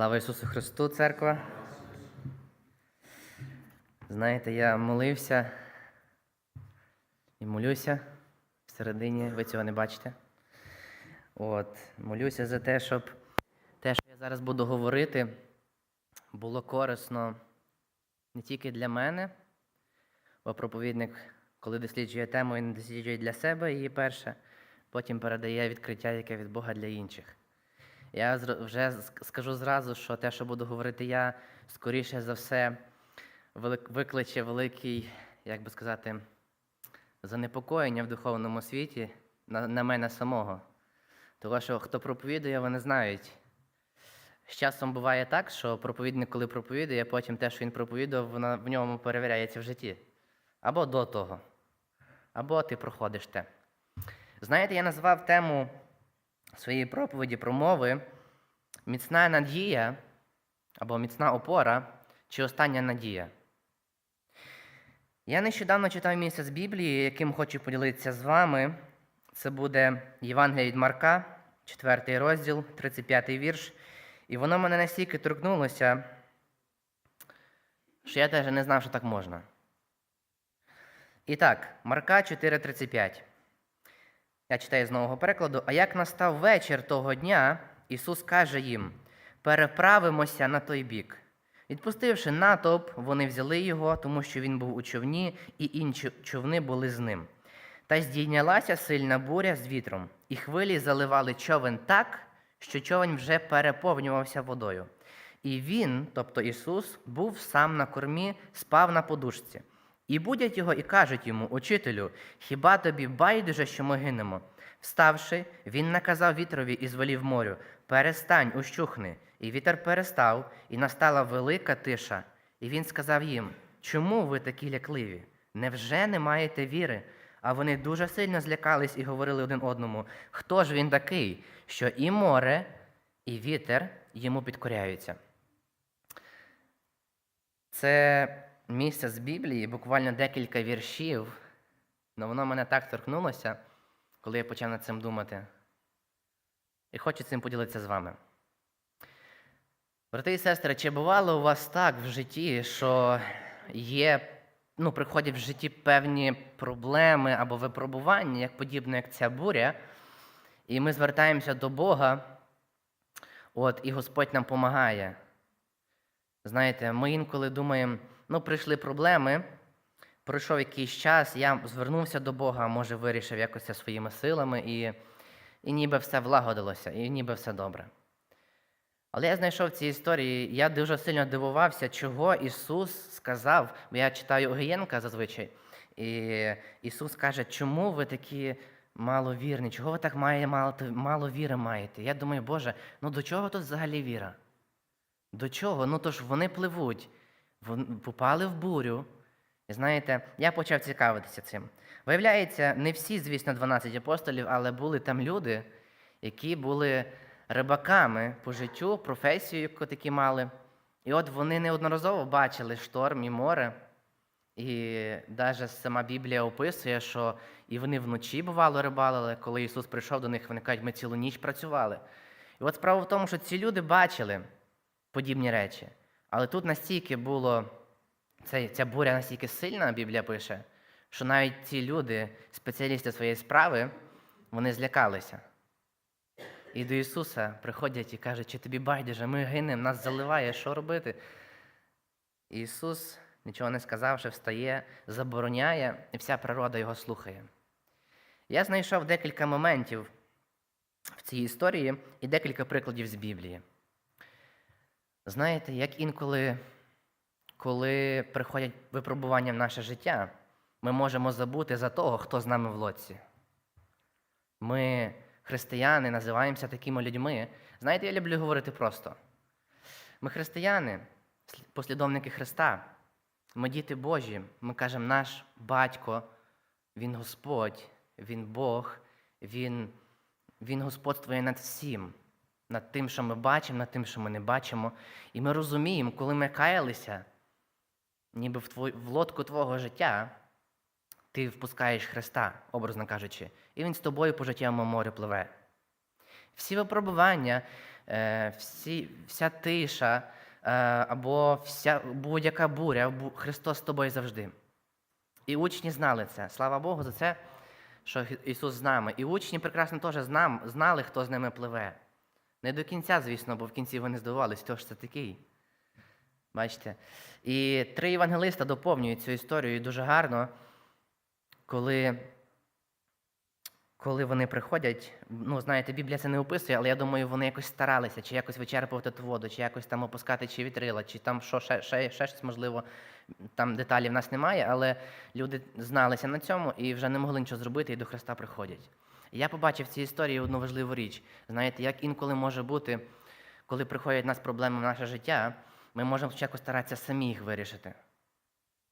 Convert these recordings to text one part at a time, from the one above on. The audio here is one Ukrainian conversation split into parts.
Слава Ісусу Христу, церква. Знаєте, я молився і молюся всередині, ви цього не бачите. От, молюся за те, щоб те, що я зараз буду говорити, було корисно не тільки для мене, бо проповідник, коли досліджує тему, він досліджує для себе її перше, потім передає відкриття, яке від Бога для інших. Я вже скажу зразу, що те, що буду говорити я, скоріше за все, викличе великий, як би сказати, занепокоєння в духовному світі на, мене самого. Тому що хто проповідує, вони знають. З часом буває так, що проповідник, коли проповідує, потім те, що він проповідував, воно в ньому перевіряється в житті. Або до того, або ти проходиш те. Знаєте, я назвав тему своєї проповіді промови міцна надія або міцна опора чи остання надія. Я нещодавно читав місце з Біблії, яким хочу поділитися з вами. Це буде Євангелія від Марка, 4 розділ, 35 вірш. І воно мене настільки торкнулося, що я теж не знав, що так можна. І так, Марка 4,35. Я читаю з нового перекладу. А як настав вечір того дня, Ісус каже їм: переправимося на той бік. Відпустивши натовп, вони взяли його, тому що він був у човні, і інші човни були з ним. Та здійнялася сильна буря з вітром, і хвилі заливали човен так, що човен вже переповнювався водою. І він, тобто Ісус, був сам на кормі, спав на подушці. І будять його і кажуть йому, учителю, хіба тобі байдуже, що ми гинемо? Вставши, він наказав вітрові і звелів морю: Перестань, ущухни. І вітер перестав, і настала велика тиша. І він сказав їм: Чому ви такі лякливі? Невже не маєте віри? А вони дуже сильно злякались і говорили один одному: Хто ж він такий, що і море, і вітер йому підкоряються? Це місце з Біблії, буквально декілька віршів, але воно мене так торкнулося, коли я почав над цим думати. І хочу цим поділитися з вами. Брати і сестри, чи бувало у вас так в житті, що є, ну, приходять в житті певні проблеми або випробування, як подібне, як ця буря, і ми звертаємося до Бога, от, і Господь нам допомагає. Знаєте, ми інколи думаємо, ну, прийшли проблеми, пройшов якийсь час, я звернувся до Бога, може, вирішив якось своїми силами, і, і ніби все влагодилося, і ніби все добре. Але я знайшов в цій історії, я дуже сильно дивувався, чого Ісус сказав, бо я читаю Огієнка зазвичай, і Ісус каже, чому ви такі маловірні, чого ви так має, мало, мало віри маєте? Я думаю, Боже, ну до чого тут взагалі віра? До чого? Ну то ж вони пливуть, попали в бурю. І знаєте, я почав цікавитися цим. Виявляється, не всі, звісно, 12 апостолів, але були там люди, які були рибаками по життю, професію, яку такі мали. І от вони неодноразово бачили шторм і море. І навіть сама Біблія описує, що і вони вночі бувало рибалили, коли Ісус прийшов до них, вони кажуть, ми цілу ніч працювали. І от справа в тому, що ці люди бачили подібні речі. Але тут настільки було, ця, буря настільки сильна, Біблія пише, що навіть ці люди, спеціалісти своєї справи, вони злякалися. І до Ісуса приходять і кажуть, чи тобі байдуже, ми гинемо, нас заливає, що робити? І Ісус, нічого не сказавши, встає, забороняє, і вся природа його слухає. Я знайшов декілька моментів в цій історії і декілька прикладів з Біблії. Знаєте, як інколи, коли приходять випробування в наше життя, ми можемо забути за того, хто з нами в лодці. Ми, християни, називаємося такими людьми. Знаєте, я люблю говорити просто. Ми християни, послідовники Христа. Ми діти Божі. Ми кажемо, наш батько, Він Господь, Він Бог, Він, він господствує над всім, над тим, що ми бачимо, над тим, що ми не бачимо. І ми розуміємо, коли ми каялися, ніби в, твой, в лодку твого життя, ти впускаєш Христа, образно кажучи, і Він з тобою по життєвому морю пливе. Всі випробування, е, всі, вся тиша е, або вся будь-яка буря, Христос з тобою завжди. І учні знали це. Слава Богу за це, що Ісус з нами. І учні прекрасно теж знали, хто з ними пливе. Не до кінця, звісно, бо в кінці вони здивувалися, хто ж це такий. Бачите? І три євангелиста доповнюють цю історію дуже гарно, коли, коли вони приходять. Ну, знаєте, Біблія це не описує, але я думаю, вони якось старалися, чи якось вичерпувати ту воду, чи якось там опускати чи вітрила, чи там що, ще, ще, ще щось можливо. Там деталі в нас немає, але люди зналися на цьому і вже не могли нічого зробити, і до Христа приходять. Я побачив в цій історії одну важливу річ. Знаєте, як інколи може бути, коли приходять нас проблеми в наше життя, ми можемо спочатку старатися самі їх вирішити.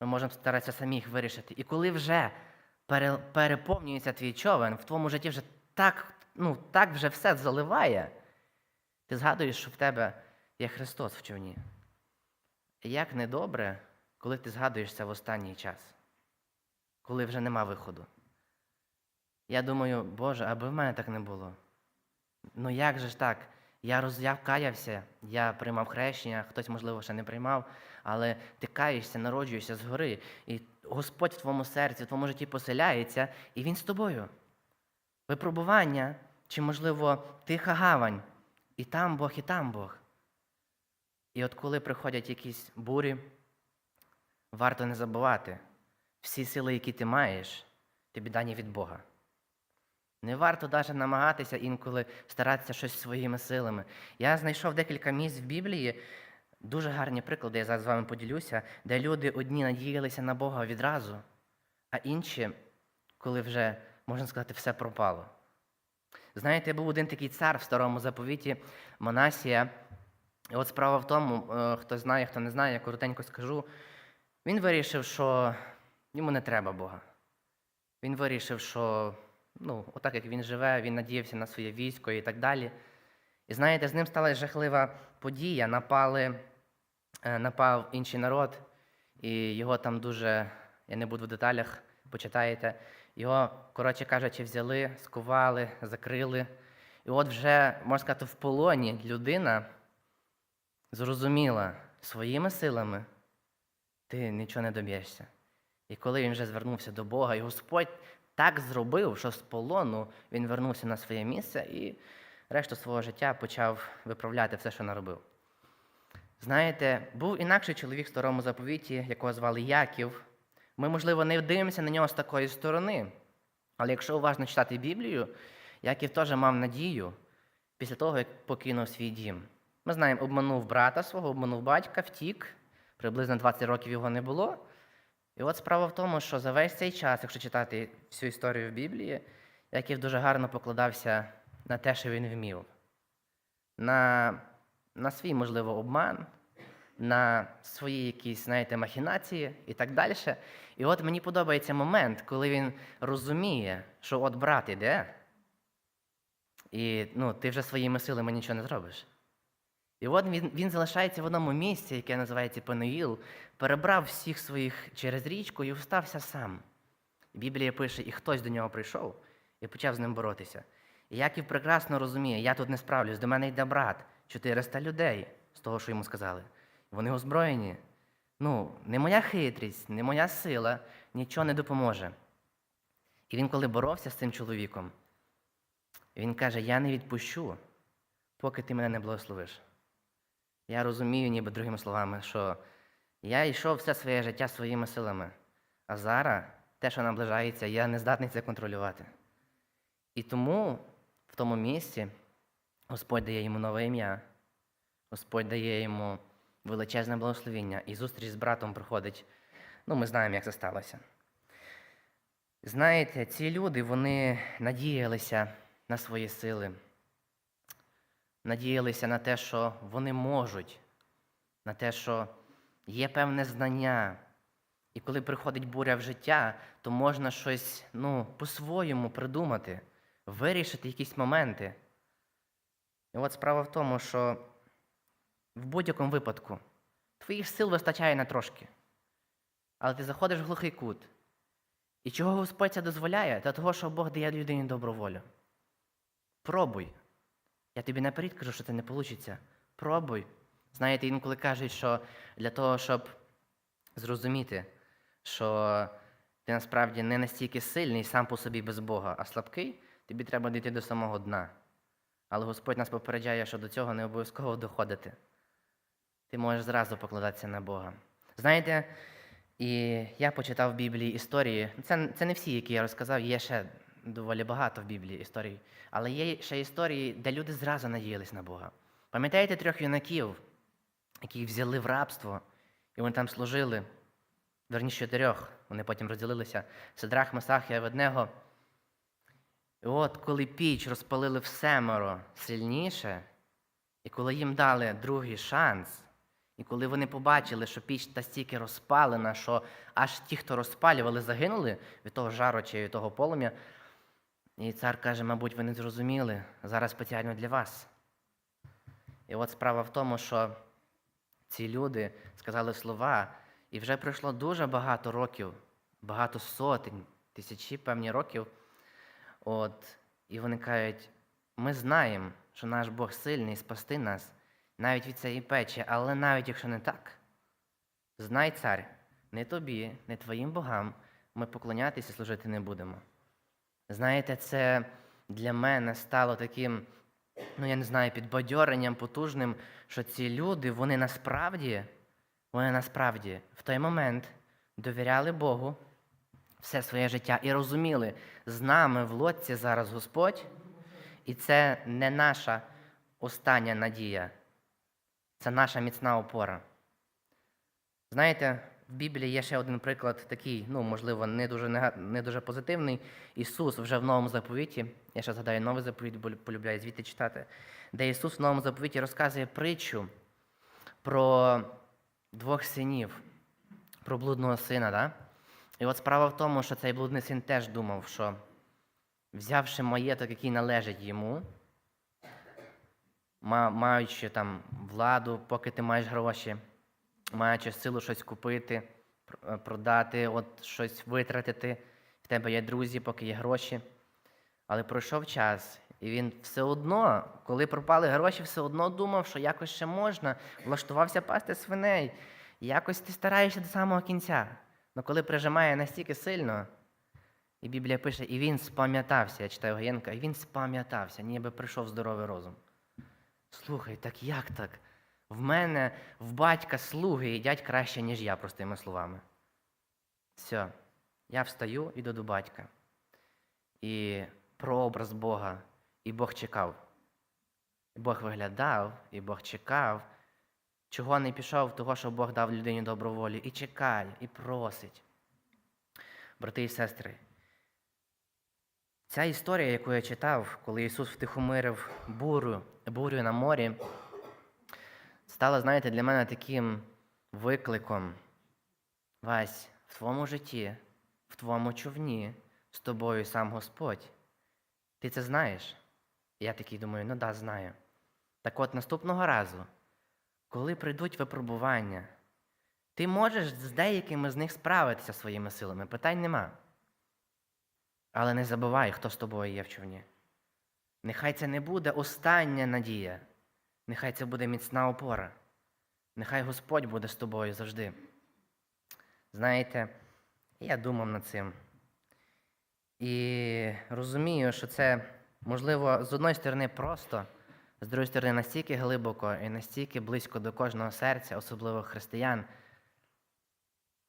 Ми можемо старатися самі їх вирішити. І коли вже переповнюється твій човен, в твоєму житті вже так, ну, так вже все заливає, ти згадуєш, що в тебе є Христос в човні. Як недобре, коли ти згадуєш це в останній час, коли вже нема виходу. Я думаю, Боже, аби в мене так не було. Ну як же ж так? Я роз... каявся, я приймав хрещення, хтось, можливо, ще не приймав, але ти каєшся, народжуєшся згори, і Господь в твоєму серці, в твоєму житті поселяється, і Він з тобою. Випробування, чи, можливо, тиха гавань, і там Бог, і там Бог. І от коли приходять якісь бурі, варто не забувати, всі сили, які ти маєш, тобі дані від Бога. Не варто навіть намагатися інколи старатися щось своїми силами. Я знайшов декілька місць в Біблії, дуже гарні приклади, я зараз з вами поділюся, де люди одні надіялися на Бога відразу, а інші, коли вже, можна сказати, все пропало. Знаєте, був один такий цар в старому заповіті Монасія. І от справа в тому, е, хто знає, хто не знає, я коротенько скажу. Він вирішив, що йому не треба Бога. Він вирішив, що ну, отак як він живе, він надіявся на своє військо і так далі. І знаєте, з ним сталася жахлива подія. Напали, е, напав інший народ, і його там дуже, я не буду в деталях, почитаєте. Його, коротше кажучи, взяли, скували, закрили. І от вже, можна сказати, в полоні людина зрозуміла своїми силами, ти нічого не доб'єшся. І коли він вже звернувся до Бога, і Господь так зробив, що з полону він вернувся на своє місце і решту свого життя почав виправляти все, що наробив. Знаєте, був інакший чоловік в старому заповіті, якого звали Яків. Ми, можливо, не дивимося на нього з такої сторони. Але якщо уважно читати Біблію, Яків теж мав надію після того, як покинув свій дім. Ми знаємо, обманув брата свого, обманув батька, втік, приблизно 20 років його не було. І от справа в тому, що за весь цей час, якщо читати всю історію в Біблії, Яків дуже гарно покладався на те, що він вмів, на, на свій, можливо, обман, на свої якісь, знаєте, махінації і так далі. І от мені подобається момент, коли він розуміє, що от брат іде, і ну, ти вже своїми силами нічого не зробиш. І от він, він залишається в одному місці, яке називається Пенуїл, перебрав всіх своїх через річку і встався сам. Біблія пише, і хтось до нього прийшов і почав з ним боротися. І Яків прекрасно розуміє, я тут не справлюсь, до мене йде брат, 400 людей з того, що йому сказали. Вони озброєні. Ну, не моя хитрість, не моя сила нічого не допоможе. І він, коли боровся з цим чоловіком, він каже: Я не відпущу, поки ти мене не благословиш. Я розумію, ніби другими словами, що я йшов все своє життя своїми силами, а зараз те, що наближається, я не здатний це контролювати. І тому в тому місці Господь дає йому нове ім'я, Господь дає йому величезне благословіння, і зустріч з братом приходить. Ну, ми знаємо, як це сталося. Знаєте, ці люди вони надіялися на свої сили, надіялися на те, що вони можуть, на те, що є певне знання. І коли приходить буря в життя, то можна щось ну, по-своєму придумати, вирішити якісь моменти. І от справа в тому, що в будь-якому випадку твоїх сил вистачає на трошки. Але ти заходиш в глухий кут. І чого Господь це дозволяє? Та того, що Бог дає людині добру волю. Пробуй. Я тобі наперед кажу, що це не вийде. Пробуй. Знаєте, інколи кажуть, що для того, щоб зрозуміти, що ти насправді не настільки сильний сам по собі без Бога, а слабкий, тобі треба дійти до самого дна. Але Господь нас попереджає, що до цього не обов'язково доходити. Ти можеш зразу покладатися на Бога. Знаєте, і я почитав в Біблії історії. Це, це не всі, які я розказав, є ще доволі багато в Біблії історій. Але є ще історії, де люди зразу надіялись на Бога. Пам'ятаєте трьох юнаків, яких взяли в рабство, і вони там служили? Верніше чотирьох, вони потім розділилися. Сидрах, Месах і Аведнего. І от коли піч розпалили всемеро сильніше, і коли їм дали другий шанс, і коли вони побачили, що піч настільки розпалена, що аж ті, хто розпалювали, загинули від того жару чи від того полум'я, і цар каже, мабуть, ви не зрозуміли, зараз спеціально для вас. І от справа в тому, що ці люди сказали слова, і вже пройшло дуже багато років, багато сотень, тисячі певні років. От, і вони кажуть, ми знаємо, що наш Бог сильний спасти нас навіть від цієї печі, але навіть якщо не так, знай, цар, не тобі, не твоїм богам ми поклонятися служити не будемо. Знаєте, це для мене стало таким, ну я не знаю, підбадьоренням потужним, що ці люди, вони насправді, вони насправді в той момент довіряли Богу все своє життя і розуміли, з нами в лодці зараз Господь, і це не наша остання надія, це наша міцна опора. Знаєте, в Біблії є ще один приклад такий, ну, можливо, не дуже, не дуже позитивний. Ісус вже в новому заповіті, я ще згадаю новий заповіт, бо полюбляю звідти читати, де Ісус в новому заповіті розказує притчу про двох синів, про блудного сина. Да? І от справа в тому, що цей блудний син теж думав, що взявши маєток, який належить йому, маючи там владу, поки ти маєш гроші, маючи силу щось купити, е, продати, от щось витратити, в тебе є друзі, поки є гроші. Але пройшов час, і він все одно, коли пропали гроші, все одно думав, що якось ще можна, влаштувався пасти свиней. Якось ти стараєшся до самого кінця. Але коли прижимає настільки сильно, і Біблія пише, і він спам'ятався, я читаю Гаєнка, і він спам'ятався, ніби прийшов здоровий розум. Слухай, так як так? В мене, в батька слуги їдять краще, ніж я, простими словами. Все, я встаю, іду до батька. І прообраз Бога, і Бог чекав. І Бог виглядав, і Бог чекав. Чого не пішов, того, що Бог дав людині добру волю, і чекає, і просить. Брати і сестри, ця історія, яку я читав, коли Ісус втихомирив бурю, бурю на морі, стала, знаєте, для мене таким викликом. Вась, в твоєму житті, в твоєму човні, з тобою сам Господь. Ти це знаєш? Я такий думаю, ну да, знаю. Так от наступного разу, коли прийдуть випробування, ти можеш з деякими з них справитися своїми силами, питань нема. Але не забувай, хто з тобою є в човні. Нехай це не буде остання надія, нехай це буде міцна опора. Нехай Господь буде з тобою завжди. Знаєте, я думав над цим. І розумію, що це, можливо, з одної сторони просто, з другої сторони, настільки глибоко і настільки близько до кожного серця, особливо християн.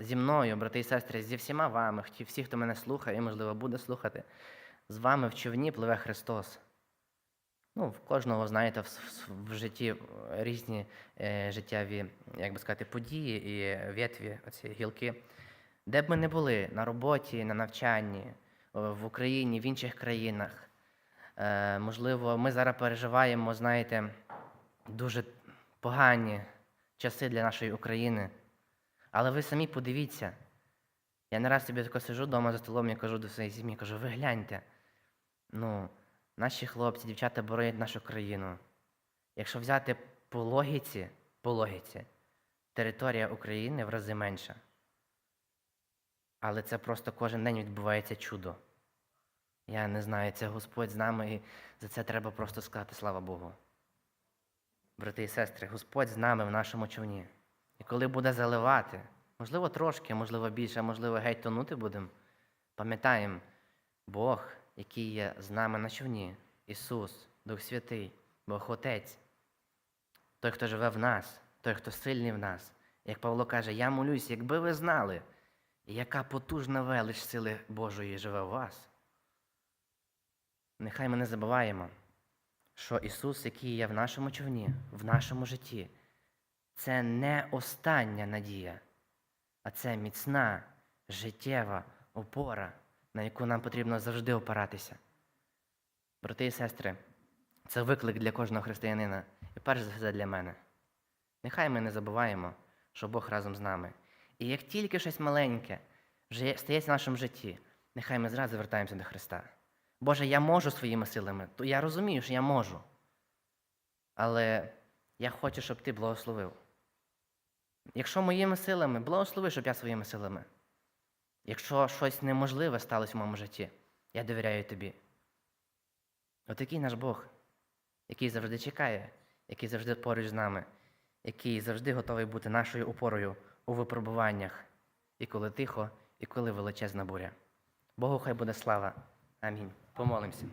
Зі мною, брати і сестри, зі всіма вами, всі, хто мене слухає і, можливо, буде слухати, з вами в човні пливе Христос. Ну, в кожного, знаєте, в, в житті е, різні е, життєві, як би сказати, події і ветві, оці гілки. Де б ми не були, на роботі, на навчанні, в Україні, в інших країнах. Е, можливо, ми зараз переживаємо, знаєте, дуже погані часи для нашої України. Але ви самі подивіться. Я не раз собі тако сижу вдома за столом і кажу до своєї сім'ї, кажу, ви гляньте. Ну, наші хлопці, дівчата боронять нашу країну. Якщо взяти по логіці, по логіці, територія України в рази менша. Але це просто кожен день відбувається чудо. Я не знаю, це Господь з нами, і за це треба просто сказати слава Богу. Брати і сестри, Господь з нами в нашому човні. І коли буде заливати, можливо, трошки, можливо, більше, можливо, геть тонути будемо, пам'ятаємо, Бог, який є з нами на човні, Ісус, Дух Святий, Бог Отець, той, хто живе в нас, той, хто сильний в нас. Як Павло каже, я молюсь, якби ви знали, яка потужна велич сили Божої живе в вас. Нехай ми не забуваємо, що Ісус, який є в нашому човні, в нашому житті, це не остання надія, а це міцна життєва опора, на яку нам потрібно завжди опиратися. Брати і сестри, це виклик для кожного християнина і перш за все для мене. Нехай ми не забуваємо, що Бог разом з нами. І як тільки щось маленьке вже стається в нашому житті, нехай ми зразу звертаємося до Христа. Боже, я можу своїми силами, то я розумію, що я можу. Але я хочу, щоб ти благословив. Якщо моїми силами, благослови, щоб я своїми силами. Якщо щось неможливе сталося в моєму житті, я довіряю тобі. Отакий наш Бог, який завжди чекає, який завжди поруч з нами, який завжди готовий бути нашою опорою у випробуваннях, і коли тихо, і коли величезна буря. Богу хай буде слава. Амінь. Помолимося.